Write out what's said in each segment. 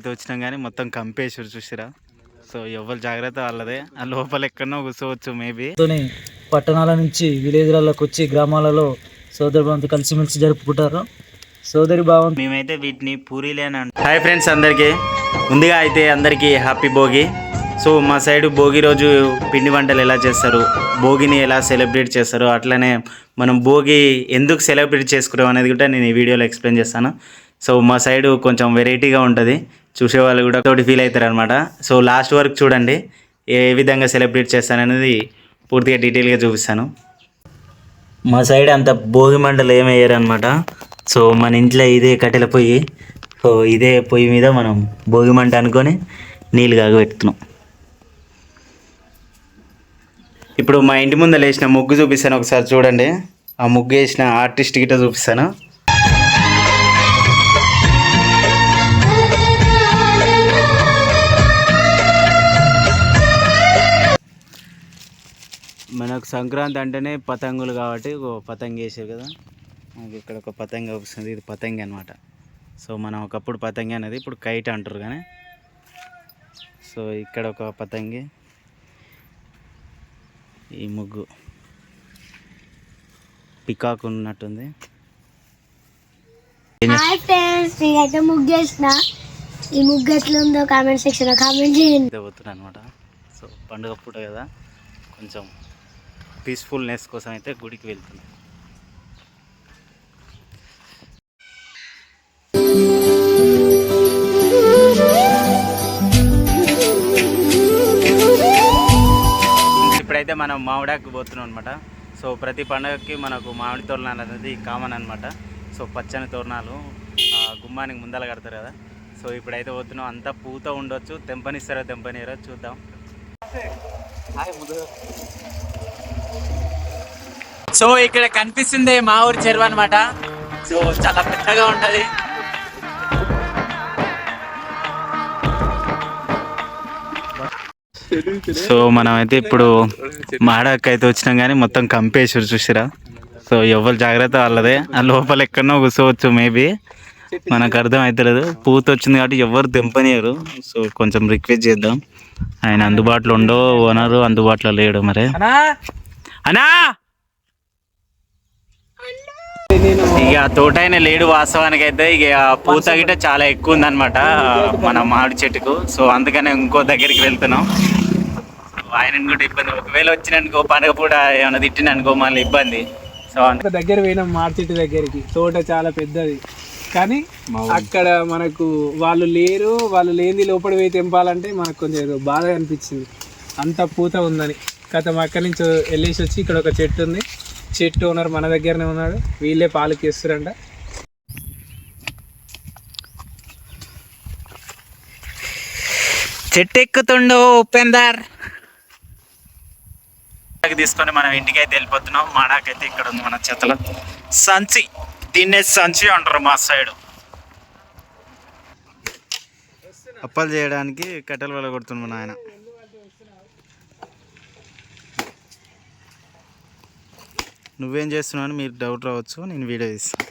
అయితే వచ్చినాం కానీ మొత్తం కంపేసారు చూసిరా. సో ఎవరు జాగ్రత్త వాళ్ళదే. ఆ లోపల ఎక్కడనో కూర్చోవచ్చు మేబీ పట్టణాల నుంచి విలేజ్లలోకి వచ్చి గ్రామాలలో సోదరి భావంతో కలిసిమెలిసి జరుపుకుంటారు. సోదరి భావం మేమైతే వీటిని పూరీలే అని హాయ్ ఫ్రెండ్స్ అందరికీ. ముందుగా అయితే అందరికీ హ్యాపీ భోగి. సో మా సైడ్ భోగి రోజు పిండి వంటలు ఎలా చేస్తారు? భోగిని ఎలా సెలబ్రేట్ చేస్తారు? అట్లనే మనం భోగి ఎందుకు సెలబ్రేట్ చేసుకుంటాం అనేది కూడా నేను ఈ వీడియోలో ఎక్స్ప్లెయిన్ చేస్తాను. సో మా సైడ్ కొంచెం వెరైటీగా ఉంటుంది. చూసే వాళ్ళు కూడా తోటి ఫీల్ అవుతారు అనమాట సో లాస్ట్ వరకు చూడండి. ఏ విధంగా సెలబ్రేట్ చేస్తాననేది పూర్తిగా డీటెయిల్గా చూపిస్తాను. మా సైడ్ అంత భోగి మంటలు ఏమి అనమాట సో మన ఇంట్లో ఇదే కట్టెల పొయ్యి. సో ఇదే పొయ్యి మీద మనం భోగి మంట అనుకొని నీళ్ళు కాగబెడుతున్నాం ఇప్పుడు మా ఇంటి ముందర వేసిన ముగ్గు చూపిస్తాను ఒకసారి చూడండి. ఆ ముగ్గు వేసిన ఆర్టిస్ట్ గిట్ట చూపిస్తాను. మనకు సంక్రాంతి అంటేనే పతంగులు కాబట్టి ఒక పతంగ వేసారు కదా. మనకి ఇక్కడ ఒక పతంగ వస్తుంది. ఇది పతంగి అనమాట సో మనం ఒకప్పుడు పతంగి అనేది ఇప్పుడు కైట్ అంటారు కానీ. సో ఇక్కడ ఒక పతంగి. ఈ ముగ్గు. పికాక్ ఉన్నట్టుంది. నేనైతే ముగ్గేసిన ఈ ముగ్గు ఎట్లా ఉందో కామెంట్ సెక్షన్ కామెంట్ చేయండి. పోతున్నా అనమాట సో పండుగ పూట కదా. కొంచెం పీస్ఫుల్నెస్ కోసం అయితే గుడికి వెళ్తున్నాం. ఇప్పుడైతే మనం మామిడాకి పోతున్నాం అనమాట సో ప్రతి పండుగకి మనకు మామిడి తోరణాలు అనేది కామన్ అనమాట సో పచ్చని తోరణాలు గుమ్మానికి ముందల కడతారు కదా. సో ఇప్పుడైతే పోతున్నాం. అంతా పూత ఉండొచ్చు. తెంపనిస్తారో తెంపనిస్తారో చూద్దాం. సో ఇక్కడ కనిపిస్తుంది మా ఊరి చెరువు అనమాట సో చాలా పెద్దగా ఉంటది. సో మనం అయితే ఇప్పుడు మాడాకి అయితే వచ్చినాం కానీ మొత్తం కంపేసారు చూసిరా. సో ఎవరు జాగ్రత్త వాళ్ళదే. ఆ లోపల ఎక్కడనో కూర్చోవచ్చు మేబీ మనకు అర్థం అవుతలేదు పూత వచ్చింది కాబట్టి ఎవరు తెంపనియరు. సో కొంచెం రిక్వెస్ట్ చేద్దాం. ఆయన అందుబాటులో ఉండో ఓనరు అందుబాటులో లేడు మరి. అనా ఇక తోట ఆయన లేడు వాస్తవానికి అయితే ఇక పూత గిట్ట చాలా ఎక్కువ ఉందన్నమాట మన మామిడి చెట్టుకు. సో అందుకనే ఇంకో దగ్గరికి వెళ్తున్నాం. ఆయన కూడా ఇబ్బంది. ఒకవేళ వచ్చిననుకో పండుగ పూట ఏమైనా తిట్టిననుకో మళ్ళీ ఇబ్బంది. సో ఒక దగ్గర పోయినాం మార్చెట్టు దగ్గరికి. తోట చాలా పెద్దది. కానీ అక్కడ మనకు వాళ్ళు లేరు వాళ్ళు లేని లోపల పోయి తెంపాలంటే మనకు కొంచెం బాధ అనిపించింది. అంత పూత ఉందని. గతం అక్కడి నుంచి వెళ్ళేసి వచ్చి ఇక్కడ ఒక చెట్టు ఉంది. చెట్టు ఓనర్ మన దగ్గరనే ఉన్నాడు. వీళ్ళే పాలకి ఇస్తారంట చెట్టు ఎక్కుతుండో ఉపేందర్ తీసుకొని మనం ఇంటికి అయితే వెళ్ళిపోతున్నాం. మాడాకైతే ఇక్కడ ఉంది మన చేతిలో. సంచి. దీన్నే సంచి అంటారు మా సైడ్. అప్పలు చేయడానికి కట్టెల వల్ల కొడుతున్నాం ఆయన నువ్వేం చేస్తున్నావు అని మీరు డౌట్ రావచ్చు నేను వీడియో తీస్తాను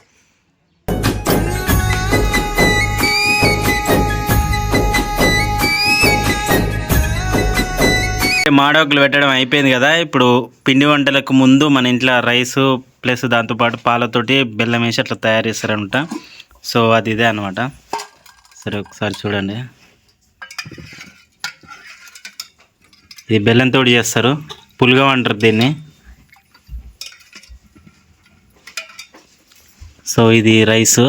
మాడోకులు పెట్టడం అయిపోయింది కదా ఇప్పుడు పిండి వంటలకు ముందు మన ఇంట్లో రైస్ ప్లస్ దాంతోపాటు పాలతోటి బెల్లం వేసి అట్లా తయారు చేస్తారనమాట సో అది ఇదే అనమాట సరే ఒకసారి చూడండి. ఇది బెల్లంతో చేస్తారు. పులుగా అంటారు దీన్ని. సో ఇది రైస్.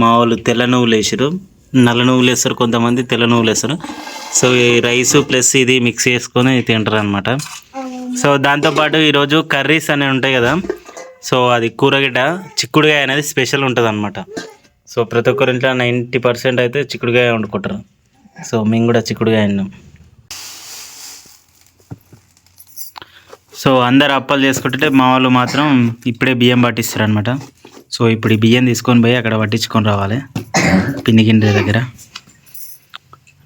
మా వాళ్ళు తెల్ల నువ్వులు వేసారు నల్ల నువ్వులు వేస్తారు కొంతమంది తెల్ల నువ్వులు వేస్తారు. సో ఈ రైస్ ప్లస్ ఇది మిక్స్ చేసుకొని తింటారు అనమాట సో దాంతోపాటు ఈరోజు కర్రీస్ అనేవి ఉంటాయి కదా. సో అది కూరగిడ్డ చిక్కుడుగాయ అనేది స్పెషల్ ఉంటుంది అనమాట సో ప్రతి ఒక్కరి ఇంట్లో నైంటీ పర్సెంట్ అయితే చిక్కుడుగాయ వండుకుంటారు. సో మేము కూడా చిక్కుడుగాయ అన్నాం. సో అందరు అప్పాలు చేసుకుంటుంటే మా వాళ్ళు మాత్రం ఇప్పుడే బియ్యం పట్టిస్తారు అనమాట సో ఇప్పుడు ఈ బియ్యం తీసుకొని పోయి అక్కడ పట్టించుకొని రావాలి. పిండి గిండి దగ్గర.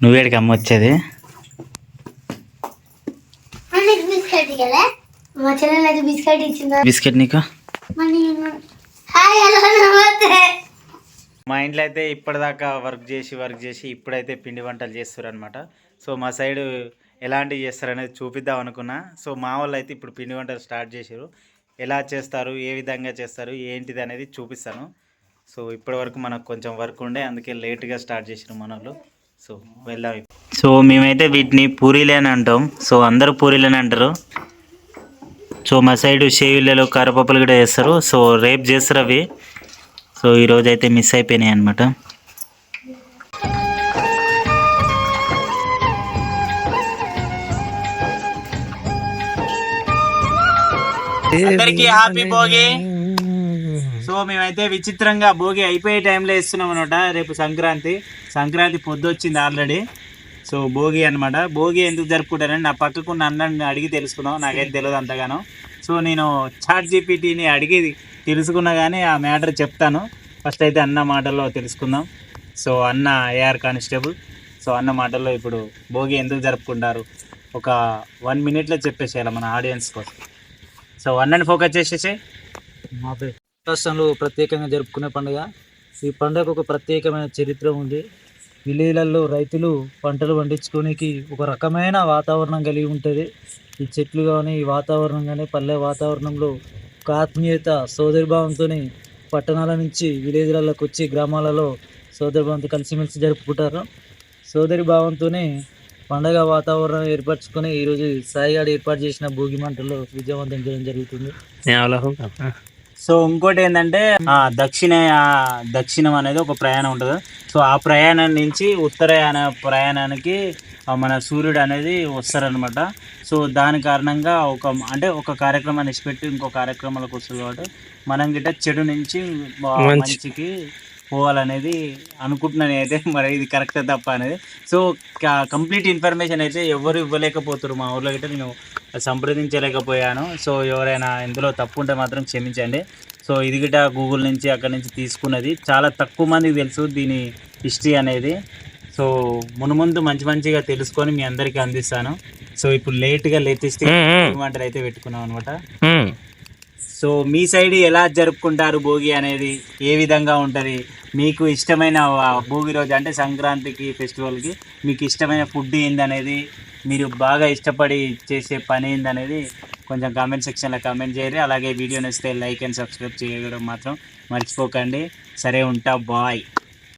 నువ్వేడికి అమ్మ వచ్చేది? బిస్కెట్ నీకు మా ఇంట్లో అయితే ఇప్పటిదాకా వర్క్ చేసి వర్క్ చేసి ఇప్పుడైతే పిండి వంటలు చేస్తారు అనమాట సో మా సైడ్ ఎలాంటివి చేస్తారనేది చూపిద్దాం అనుకున్నా. సో మా వాళ్ళు అయితే ఇప్పుడు పిండి వంటలు స్టార్ట్ చేశారు. ఎలా చేస్తారు ఏ విధంగా చేస్తారు ఏంటిది అనేది చూపిస్తాను. సో ఇప్పటి వరకు మనకు కొంచెం వర్క్ ఉండే అందుకే లేట్గా స్టార్ట్ చేసారు మన వాళ్ళు. సో వెళ్దాం సో మేమైతే వీటిని పూరీలు అని అంటాం. సో అందరూ పూరీలు అని అంటారు. సో మా సైడ్ షేవిళ్ళలో కరపప్పులు కూడా చేస్తారు సో రేపు చేస్తారు అవి. సో ఈరోజు అయితే మిస్ అయిపోయినాయి అనమాట అందరికీ హ్యాపీ భోగి. సో మేమైతే విచిత్రంగా భోగి అయిపోయే టైంలో ఇస్తున్నాం అనమాట రేపు సంక్రాంతి. సంక్రాంతి పొద్దు వచ్చింది ఆల్రెడీ సో భోగి అన్నమాట. భోగి ఎందుకు జరుపుకుంటారని నా పక్కకున్న అన్నని అడిగి తెలుసుకున్నాం నాకైతే తెలియదు అంతగానో. సో నేను చాట్ జీపీటీని అడిగి తెలుసుకున్నా కానీ ఆ మ్యాటర్ చెప్తాను. ఫస్ట్ అయితే అన్న మాటల్లో తెలుసుకుందాం. సో అన్న ఏఆర్ కానిస్టేబుల్. సో అన్న మాటల్లో ఇప్పుడు భోగి ఎందుకు జరుపుకుంటారు? ఒక వన్ మినిట్లో చెప్పేసేయాలి మన ఆడియన్స్ కోసం. సో అన్నని ఫోకస్ చేసేసి. మా రాష్ట్రంలో ప్రత్యేకంగా జరుపుకునే పండుగ. ఈ పండుగకు ఒక ప్రత్యేకమైన చరిత్ర ఉంది. విలేజ్లలో రైతులు పంటలు పండించుకోనికి ఒక రకమైన వాతావరణం కలిగి ఉంటుంది. ఈ చెట్లు కానీ ఈ వాతావరణం కానీ పల్లె వాతావరణంలో ఒక ఆత్మీయత సోదరిభావంతో పట్టణాల నుంచి విలేజ్లలోకి వచ్చి గ్రామాలలో సోదరిభావంతో కలిసిమెలిసి జరుపుకుంటారు. సోదరి భావంతోనే పండగ వాతావరణం ఏర్పరచుకొని ఈరోజు సాయిగాడు ఏర్పాటు చేసిన భోగి మంటల్లో విజయవంతం చేయడం జరుగుతుంది. సో ఇంకోటి ఏంటంటే ఆ దక్షిణ దక్షిణం అనేది ఒక ప్రయాణం ఉంటుంది. సో ఆ ప్రయాణం నుంచి ఉత్తరాయణ ప్రయాణానికి మన సూర్యుడు అనేది వస్తారనమాట సో దాని కారణంగా ఒక అంటే ఒక కార్యక్రమాన్ని ఇచ్చిపెట్టి ఇంకో కార్యక్రమాలకు వస్తుంది కాబట్టి మనం గిట్ట చెడు నుంచి మంచికి పోవాలనేది అనుకుంటున్నాను అయితే మరి ఇది కరెక్ట్ తప్ప అనేది. సో కంప్లీట్ ఇన్ఫర్మేషన్ అయితే ఎవరు ఇవ్వలేకపోతారు మా ఊర్లో గిట్ట నేను సంప్రదించలేకపోయాను. సో ఎవరైనా ఇందులో తప్పు ఉంటే మాత్రం క్షమించండి. సో ఇది గిట్ట గూగుల్ నుంచి అక్కడ నుంచి తీసుకున్నది. చాలా తక్కువ మందికి తెలుసు దీని హిస్టరీ అనేది. సో మునుముందు మంచి మంచిగా తెలుసుకొని మీ అందరికీ అందిస్తాను. సో ఇప్పుడు లేట్గా లేటెస్ట్ వంటలు అయితే పెట్టుకున్నాం అనమాట సో మీ సైడ్ ఎలా జరుపుకుంటారు భోగి అనేది ఏ విధంగా ఉంటుంది? మీకు ఇష్టమైన భోగి రోజు అంటే సంక్రాంతికి ఫెస్టివల్కి మీకు ఇష్టమైన ఫుడ్ ఏందనేది మీరు బాగా ఇష్టపడి చేసే పని ఏందనేది కొంచెం కామెంట్ సెక్షన్లో కామెంట్ చేయరు అలాగే వీడియో నచ్చితే లైక్ అండ్ సబ్స్క్రైబ్ చేయడం మాత్రం మర్చిపోకండి. సరే ఉంటా బాయ్.